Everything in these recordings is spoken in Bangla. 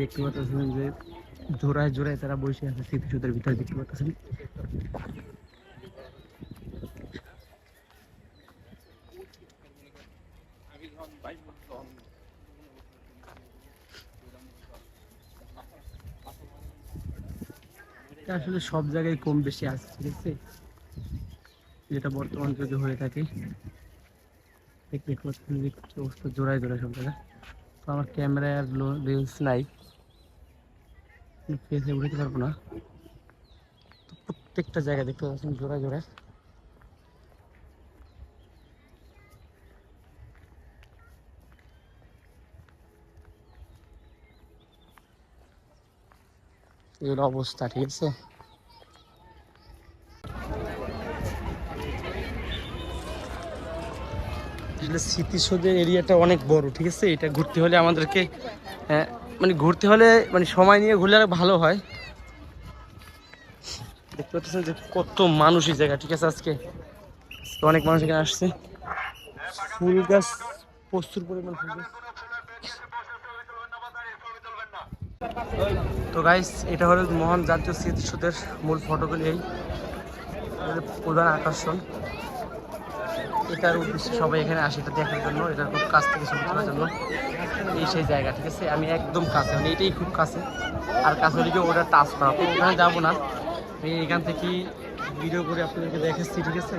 দেখতে পাচ্ছেন যে জোড়ায় জোড়ায় তারা বসে আছে, স্মৃতিসৌধের ভিতরে দেখতে পাচ্ছেন। আসলে সব জায়গায় কম বেশি আছে, ঠিক আছে? যেটা বর্তমান যুগে হয়ে থাকে। দেখতে পাচ্ছেন যে অবস্থা, জোড়ায় জোড়ায় সব জায়গায়। আমার ক্যামেরায় আর রিলস নাই। ফেসে উঠাতে পারব না। তো প্রত্যেকটা জায়গায় দেখতে পাচ্ছেন জোড়া জোড়ায়। এর অবস্থা, ঠিক আছে? আসলে স্মৃতিসৌধের এরিয়াটা অনেক বড় ঠিক আছে? এটা ঘুরতে হলে আমাদেরকে আহ, মানে ঘুরতে হলে মানে সময় নিয়ে ঘুরলে আরও ভালো হয়। দেখতে পাচ্ছেন যে কত মানুষ এই জায়গা ঠিক আছে আজকে? অনেক মানুষ এখানে আসছে। ফুল গাছ প্রচুর পরিমাণ ফুল গাছ। তো গাইস এটা হলো মহান জাতীয় স্মৃতিসৌধের মূল ফটোগুলি এই। প্রধান আকর্ষণ। এটার উদ্দেশ্যে সবাই এখানে আসে এটা দেখার জন্য, এটার খুব কাছ থেকে ছবি তোলার জন্য। এই সেই জায়গা, ঠিক আছে? আমি একদম কাছে মানে এটাই খুব কাছে। আর কাছে হলে ওটা টাচ করা। ওখানে যাব না। আমি এখান থেকে ভিডিও করে আপনাদেরকে দেখাচ্ছি, ঠিক আছে?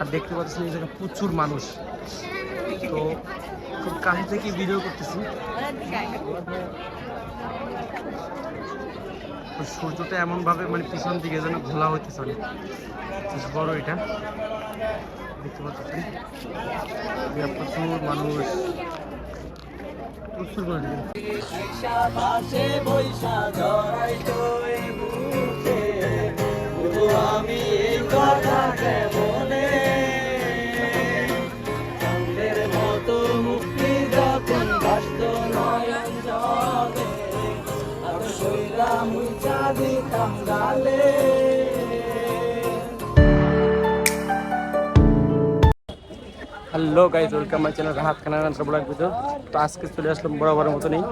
আর দেখতে পাচ্ছি এই জায়গায় প্রচুর মানুষ। তো খুব কাছে থেকে ভিডিও করতেছি। সূর্যটা এমনভাবে মানে পিছন দিকে যেন ঘোলা হইতেছে অনেক। বড় এটা। দেখতে পাচ্ছেন? প্রচুর মানুষ। প্রচুর মানুষ। আমি hello guys welcome my channel Rahat একটা ব্লগ ভিডিও তো আজকে চলে আসলাম বরাবর মতনই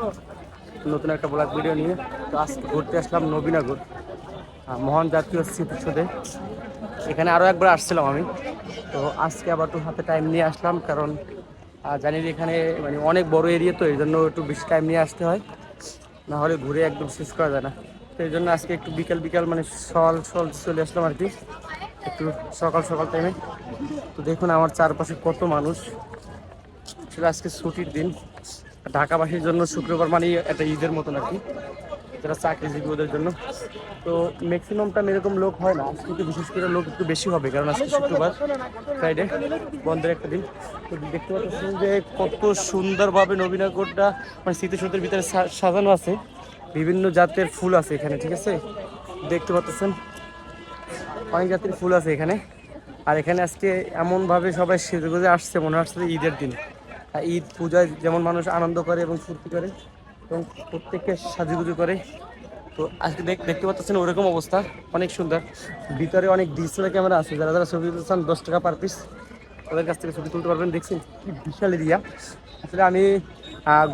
নতুন একটা ব্লগ ভিডিও নিয়ে। তো আজকে ঘুরতে আসলাম নবীনগর মহান জাতীয় স্মৃতিসৌধে। এখানে আরও একবার আসছিলাম আমি। তো আজকে আবার একটু হাতে টাইম নিয়ে আসলাম কারণ জানি এখানে মানে অনেক বড় এরিয়া তো, এই জন্য একটু বেশি টাইম নিয়ে আসতে হয়। না হলে ঘুরে একদম শেষ করা যায় না। তো এই জন্য আজকে একটু বিকাল বিকাল মানে সল সল চলে আসলাম আর কি। একটু সকাল সকাল টাইমে তো দেখুন আমার চারপাশে কত মানুষ। আসলে আজকে ছুটির দিন। ঢাকাবাসীর জন্য শুক্রবার মানে একটা ঈদের মতন আর কি। যারা চাকরিজীবী ওদের জন্য। তো ম্যাক্সিমাম টাইম এরকম লোক হয় না। আজকে তো বিশেষ করে লোক একটু বেশি হবে, কারণ আজকে শুক্রবার ফ্রাইডে বন্ধের একটা দিন। তো দেখতে পাচ্ছেন যে কত সুন্দরভাবে নবীনগরটা মানে স্মৃতিসৌধের ভিতরে সাজানো আছে। বিভিন্ন জাতের ফুল আছে এখানে, ঠিক আছে? দেখতে পাচ্ছেন? অনেক জাতের ফুল আছে এখানে। আর এখানে আজকে এমনভাবে সবাই সেজেগুজে আসছে, মনে হচ্ছে ঈদের দিন। ঈদ পূজায় যেমন মানুষ আনন্দ করে এবং ফুর্তি করে এবং প্রত্যেককে সাজুগুজু করে। তো আজকে দেখ দেখতে পাচ্ছেন ওরকম অবস্থা, অনেক সুন্দর। ভিতরে অনেক ডিজিটাল ক্যামেরা আছে, যারা যারা ছবি তুলতে চান, দশ টাকা পার পিস তাদের কাছ থেকে ছবি তুলতে পারবেন। দেখছেন কি বিশাল এরিয়া আসলে আমি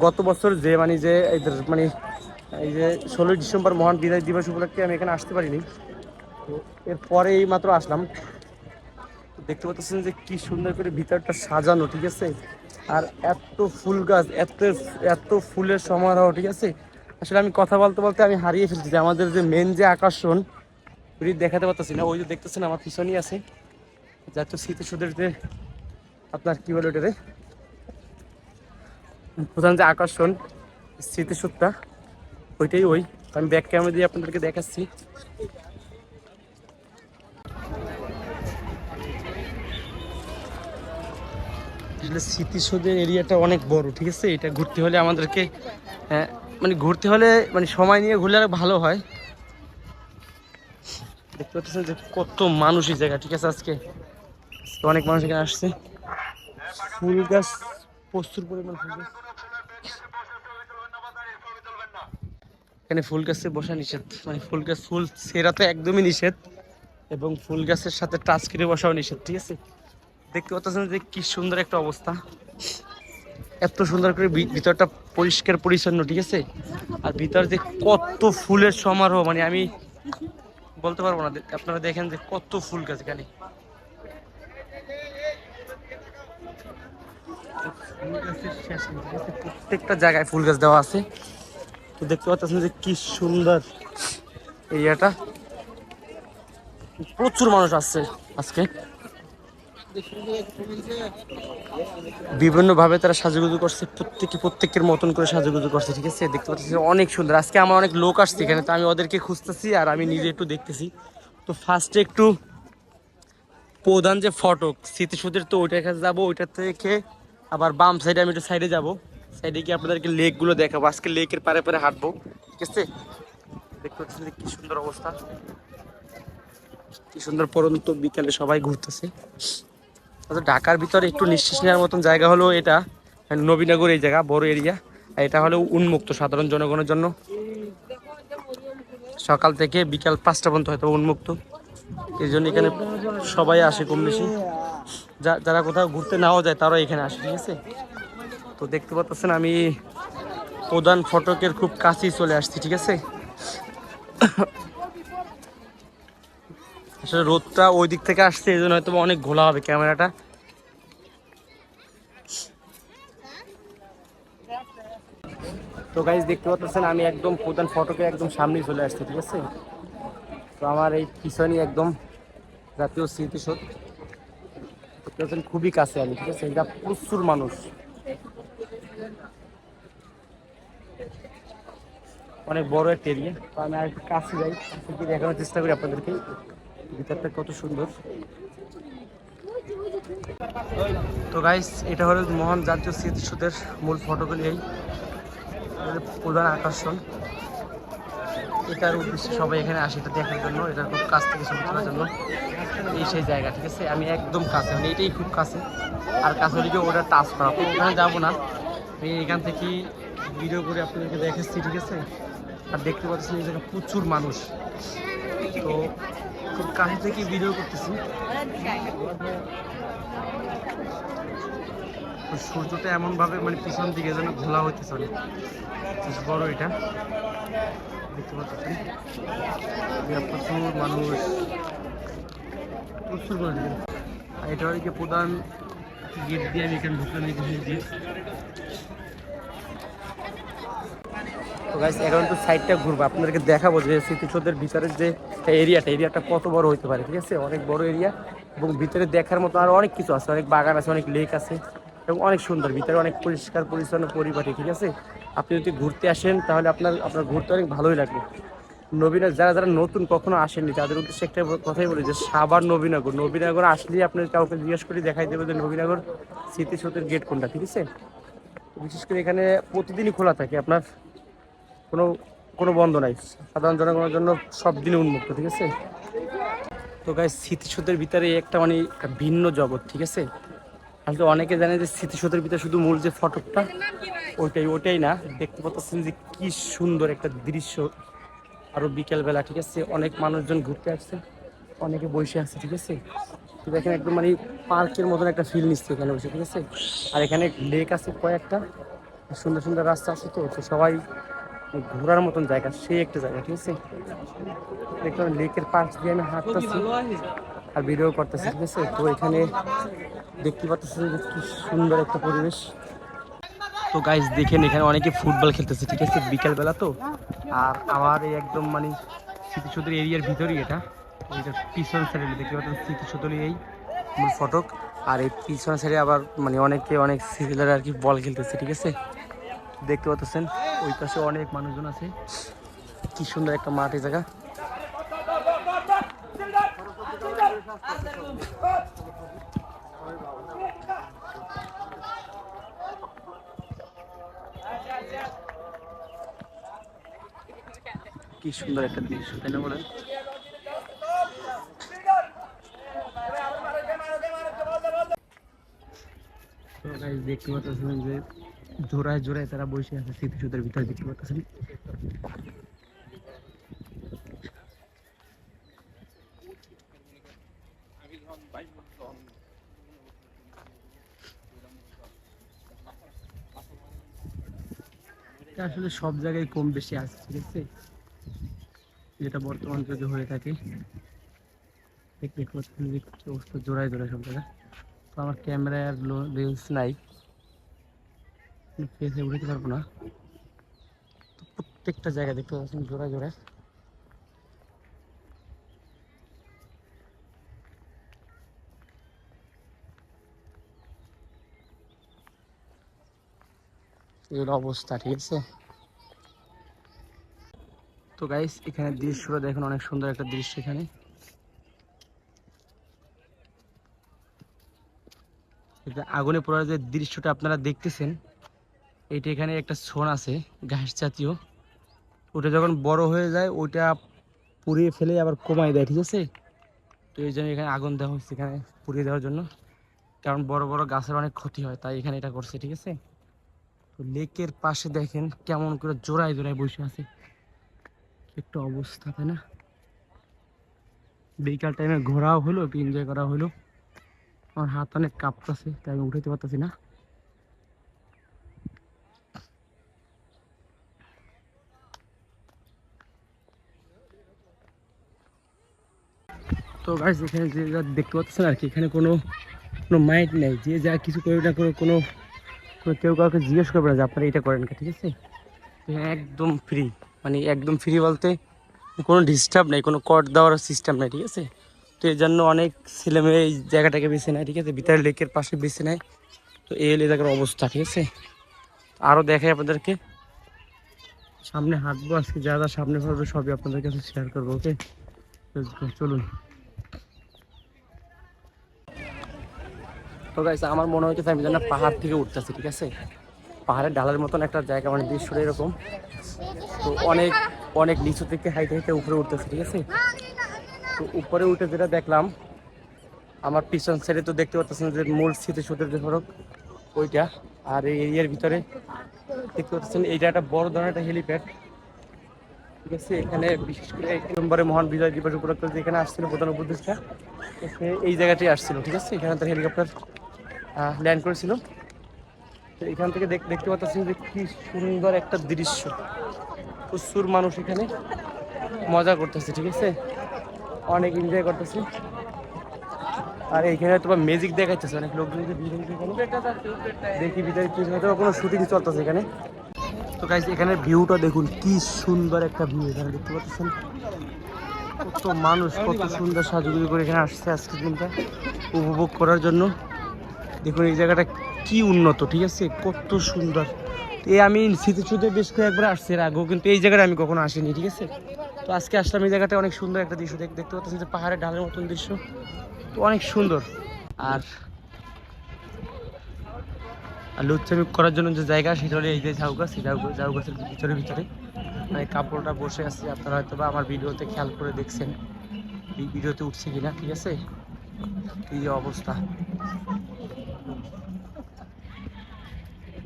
গত বছর যে মানে যে মানে এই যে ষোলোই ডিসেম্বর মহান বিদায় দিবস উপলক্ষে আমি এখানে আসতে পারিনি। তো এরপরে এই মাত্র আসলাম। দেখতে পাচ্ছেন যে কি সুন্দর করে ভিতরটা সাজানো, ঠিক আছে? আর এত ফুল গাছ, এত এত ফুলের সমারোহ, ঠিক আছে? আসলে আমি কথা বলতে বলতে আমি হারিয়ে ফেলছি যে আমাদের যে মেন যে আকর্ষণ ওই দেখাতে পারতেছি না, ওই যে দেখতেছেন আমার পিছনেই আছে। যা জাতীয় স্মৃতিসৌধের যে, আপনার কি বলে ওটারে? প্রধান যে আকর্ষণ, স্মৃতিসৌধটা। ওইটাই ওই। আমি ব্যাক ক্যামেরা দিয়ে আপনাদেরকে দেখাচ্ছি। স্মৃতিসৌধের এরিয়াটা অনেক বড় ঠিক আছে? এটা ঘুরতে হলে আমাদেরকে আহ, মানে ঘুরতে হলে মানে সময় নিয়ে ঘুরলে আরও ভালো হয়। দেখতে পাচ্ছেন যে কত মানুষ এই জায়গা ঠিক আছে আজকে? আজকে অনেক মানুষ এখানে আসছে। ফুল গাছ প্রচুর পরিমাণ ফুল গাছ। এখানে ফুল গাছে বসা নিষেধ। মানে ফুল গাছ, ফুল সেরা তো একদমই নিষেধ। এবং ফুল গাছের সাথে টাচ করে বসাও নিষেধ, ঠিক আছে? দেখতে পাচ্ছেন যে কি সুন্দর একটা অবস্থা। এত সুন্দর করে ভিতরটা পরিষ্কার পরিচ্ছন্ন, ঠিক আছে? আর ভিতর যে কত ফুলের সমারোহ মানে আমি বলতে পারব না। আপনারা দেখেন যে কত ফুল গাছ এখানে? প্রত্যেকটা জায়গায় ফুল গাছ দেওয়া আছে। তো দেখতে পাচ্ছেন যে কি সুন্দর এরিয়াটা। প্রচুর মানুষ আসছে আজকে। বিভিন্ন ভাবে তারা সাজুগুজু করছে প্রত্যেকে প্রত্যেকের মতন করে সাজুগুজু করছে, ঠিক আছে? দেখতে পাচ্ছি অনেক সুন্দর। আজকে আমার অনেক লোক আসছে এখানে, তো আমি ওদেরকে খুঁজতেছি আর আমি নিজে একটু দেখতেছি। তো ফার্স্টে একটু প্রধান যে ফটক, স্মৃতিসৌধের তো ওইটার কাছে যাব ওইটা থেকে আবার বাম সাইডে আমি একটু সাইডে যাব। সাইডে গিয়ে আপনাদেরকে লেকগুলো দেখাবো। আজকে লেকের পারে পারে হাঁটবো, ঠিক আছে? দেখতে পাচ্ছেন কি সুন্দর অবস্থা। কি সুন্দর পরন্ত বিকালে সবাই ঘুরতেছে। আচ্ছা ঢাকার ভিতরে একটু নিঃশ্বাস নেওয়ার মতন জায়গা হলো এটা। নবীনগর এই জায়গা, বড় এরিয়া। আর এটা হলো উন্মুক্ত সাধারণ জনগণের জন্য। সকাল থেকে বিকাল পাঁচটা পর্যন্ত হয়তো উন্মুক্ত। এই জন্য এখানে সবাই আসে কম বেশি। যারা কোথাও ঘুরতে নাও যায়, তারাও এখানে আসে, ঠিক আছে? তো দেখতে পাচ্ছেন আমি প্রধান ফটকের খুব কাছেই চলে আসছি, ঠিক আছে? আসলে রোদটা ওই দিক থেকে আসছে, এই জন্য হয়তো অনেক ঘোলা হবে ক্যামেরাটা। তো গাইজ দেখতে পাচ্ছেন আমি একদম প্রধান ফটোকে একদম সামনেই চলে আসছি, ঠিক আছে? তো আমার এই পিছনে একদম জাতীয় স্মৃতিসৌধ। খুবই কাছে আমি, ঠিক আছে? এটা প্রচুর মানুষ। অনেক বড় একটা এরিয়া তো আমি আর কাছে যাই দেখানোর চেষ্টা করি আপনাদেরকে। ভিতরটা কত সুন্দর। তো গাইস এটা হলো মহান জাতীয় স্মৃতিসৌধের মূল ফটোগুলি এই। প্রধান আকর্ষণ। এটার উদ্দেশ্যে সবাই এখানে আসে, এটা দেখার জন্য। এটার খুব কাছ থেকে ছবি তোলার জন্য। এই সেই জায়গা, ঠিক আছে? আমি একদম কাছে মানে এটাই খুব কাছে। আর কাছে ওটা টাচ করা ওখানে যাব না। আমি এখান থেকে ভিডিও করে আপনাদেরকে দেখাচ্ছি, ঠিক আছে? আর দেখতে পাচ্ছি এই জায়গায় প্রচুর মানুষ। তো খুব কাছে থেকে ভিডিও করতেছি। সূর্যটা এমন ভাবে মানে পিছন দিকে যেন ঘোলা হইতে চলে বেশ বড় এটা। দেখতে পাচ্ছেন? প্রচুর মানুষ। প্রচুর এটা হচ্ছে প্রধান গেট দিয়ে আমি এখানে ঢুকলাম, এই তো গাইস এখন সাইডটা ঘুরবো, আপনাদেরকে দেখাবো যে স্মৃতিসৌধের ভিতরের যে এরিয়াটা এরিয়াটা কত বড় হতে পারে, ঠিক আছে? অনেক বড় এরিয়া এবং ভিতরে দেখার মতো আরও অনেক কিছু আছে, অনেক বাগান আছে, অনেক লেক আছে, এবং অনেক সুন্দর, ভিতরে অনেক পরিষ্কার পরিচ্ছন্ন পরিপাটি, ঠিক আছে? আপনি যদি ঘুরতে আসেন, তাহলে আপনার আপনার ঘুরতে অনেক ভালোই লাগবে। নবীনগর যারা যারা নতুন কখনো আসেননি, তাদের উদ্দেশ্যে একটা কথাই বলি যে সাবার নবীনগর। নবীনগর আসলেই আপনি কাউকে জিজ্ঞেস করে দেখাই দেবে যে নবীনগর স্মৃতিসৌধের গেট কোনটা, ঠিক আছে? বিশেষ করে এখানে প্রতিদিনই খোলা থাকে, আপনার কোনো কোনো বন্ধ নাই। সাধারণ জনগণের জন্য সব দিনে উন্মুক্ত, ঠিক আছে? তো গাই স্মৃতিসৌধের ভিতরে একটা মানে ভিন্ন জগৎ, ঠিক আছে? আসলে অনেকে জানে যে স্মৃতিসৌধের ভিতরে শুধু মূল যে ফটকটা, ওইটাই ওইটাই না। দেখতে পাচ্ছেন যে কি সুন্দর একটা দৃশ্য আরও বিকেলবেলা, ঠিক আছে? অনেক মানুষজন ঘুরতে আসছে, অনেকে বসে আছে, ঠিক আছে? তো দেখেন একদম মানে পার্কের মতন একটা ফিল নিচ্ছে এখানে বসে, ঠিক আছে? আর এখানে লেক আছে কয়েকটা, সুন্দর সুন্দর রাস্তা আছে তো তো সবাই ঘোরার মতন জায়গা, সেই একটা জায়গা, ঠিক আছে? দেখলাম লেকের পাশ দিয়ে আমি হাঁটতেছি আর ভিডিও করতেছি, ঠিক আছে? তো এখানে দেখতে পাচ্ছেন যে কি সুন্দর একটা পরিবেশ। তো গাইজ দেখেন এখানে অনেকে ফুটবল খেলতেছে, ঠিক আছে? বিকেলবেলা তো। আর আমার এই একদম মানে স্মৃতিসৌধের এরিয়ার ভিতরেই এটা। এটা পিছন সাইডে দেখতে পাচ্ছেন স্মৃতিসৌধের এই মূল ফটক। আর এই পিছন সাইডে আবার মানে অনেকে অনেক সিভিলার আর কি বল খেলতেছে, ঠিক আছে? দেখতে পাচ্ছেন, ওই পাশে অনেক মানুষজন আছে। কি সুন্দর একটা মাঠ জায়গা। কি সুন্দর একটা দৃশ্য, তাই না বলেন? দেখতে পাচ্ছেন যে জোড়ায় জোড়ায় তারা বসে আছে, স্মৃতিসৌধের ভিতরে দেখতে পাচ্ছেন? আসলে সব জায়গায় কম বেশি আছে, ঠিক আছে? যেটা বর্তমান যুগে হয়ে থাকে। দেখতে পাচ্ছেন যে কি অবস্থা জোড়ায় জোড়ায় সব জায়গায়। তো আমার ক্যামেরায় আর রিলস নাই। ফেসে উঠাতে পারব না। তো প্রত্যেকটা জায়গায় দেখতে পাচ্ছেন জোড়ায় জোড়ায়। এর অবস্থা, ঠিক আছে? তো গাইস এখানে দৃশ্যটা দেখুন, অনেক সুন্দর একটা দৃশ্য এখানে। এটা আগুনে পড়ার যে দৃশ্যটা আপনারা দেখতেছেন, এটা এখানে একটা ছন আছে, ঘাস জাতীয়। ওটা যখন বড় হয়ে যায়, ওইটা পুড়িয়ে ফেলে আবার কমায় দেয়, ঠিক আছে? তো এই জন্য এখানে আগুন দেওয়া হচ্ছে এখানে পুড়িয়ে দেওয়ার জন্য। কারণ বড় বড় গাছের অনেক ক্ষতি হয়, তাই এখানে এটা করছে, ঠিক আছে? তো লেকের পাশে দেখেন কেমন করে জোড়ায় জোড়ায় বসে আছে। একটা অবস্থা, তাই না? বিকাল টাইমে ঘোরাও হলো, একটু এনজয় করা হলো। আমার হাত অনেক কাঁপতেছে, তাই আমি উঠাতে পারতেছি না। তো গাছ এখানে যে যা দেখতে পাচ্ছেন আর কি, এখানে কোনো কোনো মাইন্ড নেই। যে যা কিছু করে না কোনো কোনো কেউ কাউকে জিজ্ঞেস করবে না যে আপনারা এটা করেন ঠিক আছে? একদম ফ্রি মানে একদম ফ্রি বলতে কোনো ডিস্টার্ব নেই, কোনো কট দেওয়ার সিস্টেম নেই, ঠিক আছে? তো এই জন্য অনেক ছেলেমেয়ে এই জায়গাটাকে বেছে নেয়, ঠিক আছে? বিতার লেকের পাশে বেছে নেয়। তো এই হলো জায়গার অবস্থা, ঠিক আছে? আরও দেখাই আপনাদেরকে। সামনে হাঁটবো, আজকে যা যা সামনে পড়বে সবই আপনাদের কাছে শেয়ার করব ওকে চলুন। তো গাইস আমার মনে হচ্ছে আমি যেন পাহাড় থেকে উঠতেছি, ঠিক আছে? পাহাড়ের ঢালের মতন একটা জায়গা মানে দৃশ্যটা এরকম। তো অনেক অনেক নিচু থেকে হাইটে হাইটে উপরে উঠতেছে, ঠিক আছে? তো উপরে উঠে যেটা দেখলাম, আমার পিছন সাইডে তো দেখতে পাচ্ছেন যে মূল স্মৃতিসৌধের যে সড়ক, ওইটা। আর এই এরিয়ার ভিতরে দেখতে পাচ্ছেন, এইটা একটা বড় ধরনের একটা হেলিপ্যাড ঠিক আছে? এখানে বিশেষ করে এক নম্বরে মহান বিজয় দিবস উপলক্ষে যে এখানে আসছিল প্রধান উপদেষ্টা এই জায়গাটাই আসছিল, ঠিক আছে? এখানে তার হেলিকপ্টার ল্যান্ড করেছিল। তো এখান থেকে দেখতে পাচ্ছেন যে কি সুন্দর একটা দৃশ্য। প্রচুর মানুষ এখানে মজা করতেছে, ঠিক আছে? অনেক এনজয় করতেছে। আর এইখানে তোমার ম্যাজিক দেখাইতেছে, অনেক লোকজন দেখি ভিতরে কি কোনো শুটিং চলতেছে এখানে। তো গাইজ এখানে ভিউটা দেখুন, কি সুন্দর একটা ভিউ এখানে দেখতে পাচ্ছেন। কত মানুষ, কত সুন্দর সাজুগুজু করে এখানে আসছে আজকের দিনটা, উপভোগ করার জন্য। দেখুন এই জায়গাটা কি উন্নত, ঠিক আছে? কত সুন্দর। এই আমি স্মৃতিচুতে বেশ কয়েকবার আসছি এর আগেও, কিন্তু এই জায়গাটা আমি কখনো আসিনি, ঠিক আছে? তো আজকে আসলাম এই জায়গাটা অনেক সুন্দর একটা দৃশ্য, দেখ- দেখতে পাচ্ছি যে পাহাড়ের ঢালের মতন দৃশ্য। তো অনেক সুন্দর। আর আর লুচ্চামি করার জন্য যে জায়গা, সেটা হলো এই যে ঝাউ গাছ এই ঝাউ ঝাউ গাছের ভিতরে ভিতরে মানে কাপড়টা বসে আছে, আপনারা হয়তো বা আমার ভিডিওতে খেয়াল করে দেখছেন এই ভিডিওতে উঠছে কিনা, ঠিক আছে? এই অবস্থা তো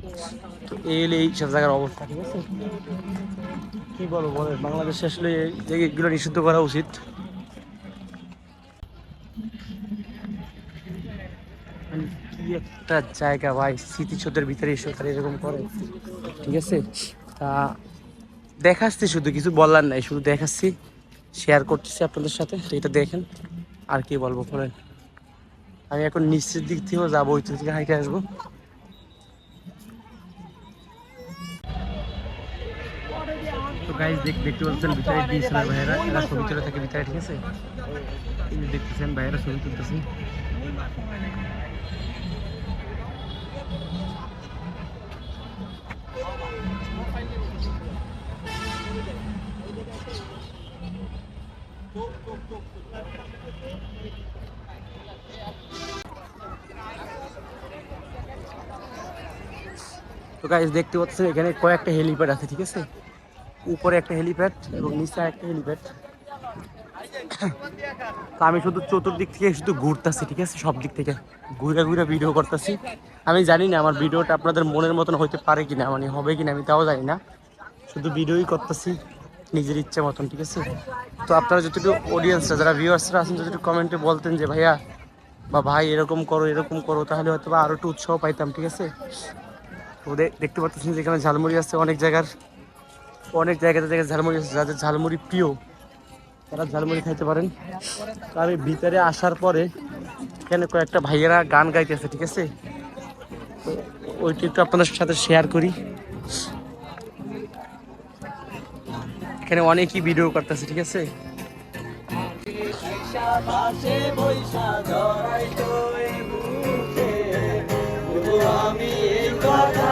এই হলো এই জায়গার অবস্থা, ঠিক আছে? কি বলব বলেন, বাংলাদেশে আসলে জায়গাগুলো নিষিদ্ধ করা উচিত? মানে একটা জায়গা ভাই, স্মৃতিসৌধের ভিতরে এসে তারা এরকম করে, ঠিক আছে? তা দেখাচ্ছি শুধু, কিছু বলার নাই, শুধু দেখাচ্ছি শেয়ার করতেছি আপনাদের সাথে, এটা দেখেন, আর কি বলব, বলেন। আমি এখন নিশ্চিত দিক থেকেও যাব, ওই থেকে হাইটে আসব। গাইজ দেখতে পাচ্ছেন ভিতরে ডিএসএলআর ভাইয়েরা এরা ছবি তুলে থাকে ভিতরে ঠিক আছে এই যে দেখতেছেন ভাইয়েরা ছবি তুলতেছে তো গাইজ দেখতে পাচ্ছেন এখানে কয়েকটা হেলিপ্যাড আছে ঠিক আছে উপরে একটা হেলিপ্যাড এবং নিচে একটা হেলিপ্যাড তো আমি শুধু চতুর্দিক থেকে শুধু ঘুরতেছি, ঠিক আছে? সব দিক থেকে ঘুরে ঘুরে ভিডিও করতেছি। আমি জানি না আমার ভিডিওটা আপনাদের মনের মতন হইতে পারে কিনা মানে হবে কিনা, আমি তাও জানি না। শুধু ভিডিওই করতেছি, নিজের ইচ্ছে মতন, ঠিক আছে? তো আপনারা যতটুকু অডিয়েন্সরা যারা ভিউয়ার্সরা আছেন যদি কমেন্টে বলতেন যে, ভাইয়া, বা ভাই, এরকম করো এরকম করো, তাহলে হয়তো বা আরও একটু উৎসাহ পাইতাম, ঠিক আছে? তো দেখতে পাচ্ছেন যে এখানে ঝালমুড়ি আছে অনেক জায়গার। অনেক জায়গাতে জায়গায় ঝালমুড়ি আছে, যাদের ঝালমুড়ি প্রিয়, তারা ঝালমুড়ি খাইতে পারেন। তো আমি ভিতরে আসার পরে এখানে কয়েকটা ভাইয়েরা গান গাইতেছে, ঠিক আছে? ওইটি একটু আপনাদের সাথে শেয়ার করি। এখানে অনেকই ভিডিও করতেছে, ঠিক আছে? আমি কথা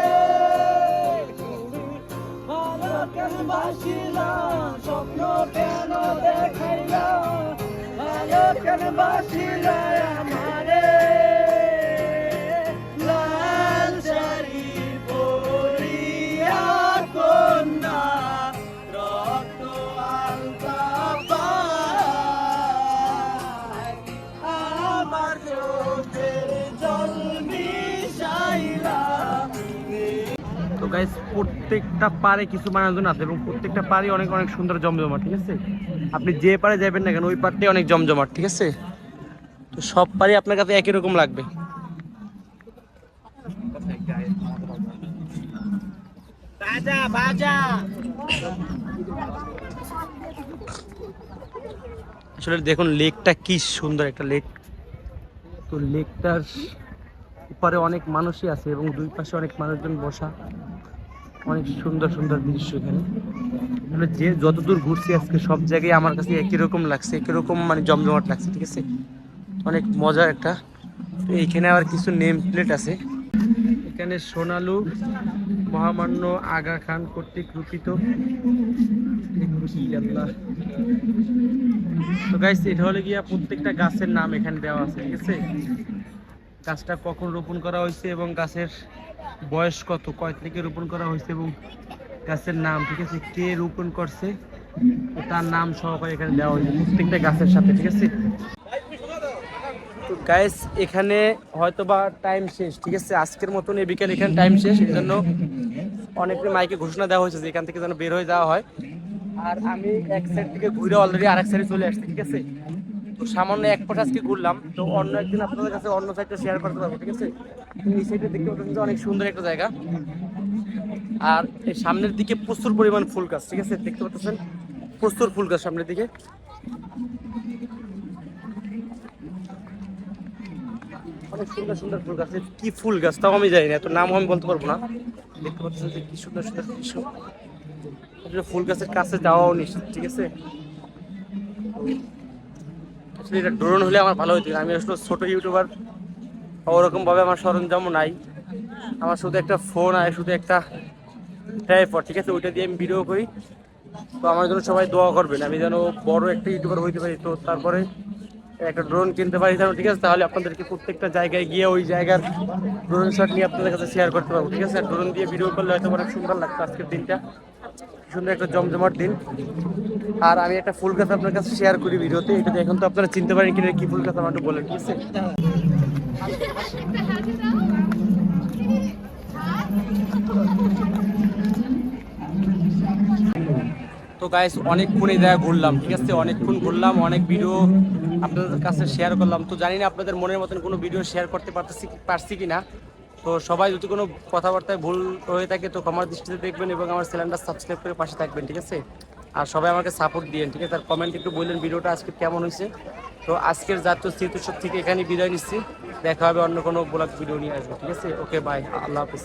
বাসিলা স্বপ্ন কেন দেখাইলা? কেন বাসিলা আমারে গাইস প্রত্যেকটা পারে কিছু মানুষজন আছে এবং প্রত্যেকটা পারে অনেক অনেক সুন্দর জমজমাট ঠিক আছে? আপনি যে পারে যাবেন না কেন ওই পারটাই অনেক জমজমাট ঠিক আছে? তো সব পারে আপনার কাছে একই রকম লাগবে। আসলে দেখুন লেকটা কি সুন্দর একটা লেক। তো লেকটার উপরে অনেক মানুষই আছে এবং দুই পাশে অনেক মানুষজন বসা। অনেক সুন্দর সুন্দর দৃশ্য এখানে। মানে যে যতদূর ঘুরছি আজকে সব জায়গায় আমার কাছে একই রকম লাগছে, একই রকম মানে জমজমাট লাগছে, ঠিক আছে? অনেক মজার একটা। তো এইখানে আবার কিছু নেম প্লেট আছে। এখানে সোনালু মহামান্য আগা খান কর্তৃক রূপিত। তো গাইস এটা হলে গিয়া প্রত্যেকটা গাছের নাম এখানে দেওয়া আছে, ঠিক আছে? গাছটা কখন রোপণ করা হয়েছে এবং গাছের বয়স কত? কয় থেকে রোপণ করা হয়েছে এবং গাছের নাম, ঠিক আছে? কে রোপণ করছে? তার নাম সহকারে এখানে দেওয়া হয়েছে প্রত্যেকটা গাছের সাথে, ঠিক আছে? গাইস এখানে হয়তো বা টাইম শেষ, ঠিক আছে? আজকের মতন এই বিকেল এখানে টাইম শেষ, এই জন্য অনেকের মাইকে ঘোষণা দেওয়া হয়েছে যে এখান থেকে যেন বের হয়ে যাওয়া হয়। আর আমি এক সাইড থেকে ঘুরে অলরেডি আরেক সাইডে চলে আসছি, ঠিক আছে? তো সামান্য এক পট আজকে ঘুরলাম। তো অন্য একদিন আপনাদের কাছে অন্য সাইডটা শেয়ার করতে পারব, ঠিক আছে? এই সাইডে দেখতে পাচ্ছেন অনেক সুন্দর একটা জায়গা। আর এই সামনের দিকে প্রচুর পরিমাণ ফুল গাছ, ঠিক আছে? দেখতে পাচ্ছেন? প্রচুর ফুল গাছ সামনের দিকে। অনেক সুন্দর সুন্দর ফুল গাছ। কি ফুল গাছ তাও আমি জানি না, এত নাম আমি বলতে পারব না। দেখতে পাচ্ছেন যে কি সুন্দর সুন্দর দৃশ্য। ফুল গাছের কাছে যাওয়াও নিশ্চিত, ঠিক আছে? আসলে এটা ড্রোন হলে আমার ভালো হতো আমি আসলে ছোট ইউটিউবার ওরকম ভাবে আমার সরঞ্জামও নাই। আমার শুধু একটা ফোন আর শুধু একটা ট্রাইপড ঠিক আছে? ওইটা দিয়ে আমি ভিডিও করি। তো আমার জন্য সবাই দোয়া করবেন। আমি যেন বড় একটা ইউটিউবার হইতে পারি। তো তারপরে একটা ড্রোন কিনতে পারি যেন, ঠিক আছে? তাহলে আপনাদেরকে প্রত্যেকটা জায়গায় গিয়ে ওই জায়গার ড্রোন শট নিয়ে আপনাদের কাছে শেয়ার করতে পারব, ঠিক আছে? ড্রোন দিয়ে ভিডিও করলে হয়তো অনেক সুন্দর লাগতো আজকের দিনটা। সুন্দর একটা জমজমাট দিন। আর আমি একটা ফুল গাছ আপনার কাছে শেয়ার করি ভিডিওতে, এটা এখন তো আপনারা চিনতে পারেন কিনা, কি ফুল গাছ আমার একটু বলেন, ঠিক আছে? তো গাইস অনেকক্ষণ এই জায়গায় ঘুরলাম, ঠিক আছে? অনেকক্ষণ ঘুরলাম, অনেক ভিডিও আপনাদের কাছে শেয়ার করলাম। তো জানি না আপনাদের মনের মতন কোনো ভিডিও শেয়ার করতে পারতেছি পারছি কি না তো সবাই যদি কোনো কথাবার্তায় ভুল হয়ে থাকে তো আমার দৃষ্টিতে দেখবেন এবং আমার চ্যানেলটা সাবস্ক্রাইব করে পাশে থাকবেন, ঠিক আছে? আর সবাই আমাকে সাপোর্ট দিয়েন, ঠিক আছে? আর কমেন্ট একটু বললেন ভিডিওটা আজকে কেমন হয়েছে। তো আজকের জাতীয় স্মৃতিসব থেকে এখানে বিদায় নিচ্ছি। দেখা হবে অন্য কোনো ব্লগ ভিডিও নিয়ে আসব, ঠিক আছে? ওকে বাই আল্লাহ হাফিজ।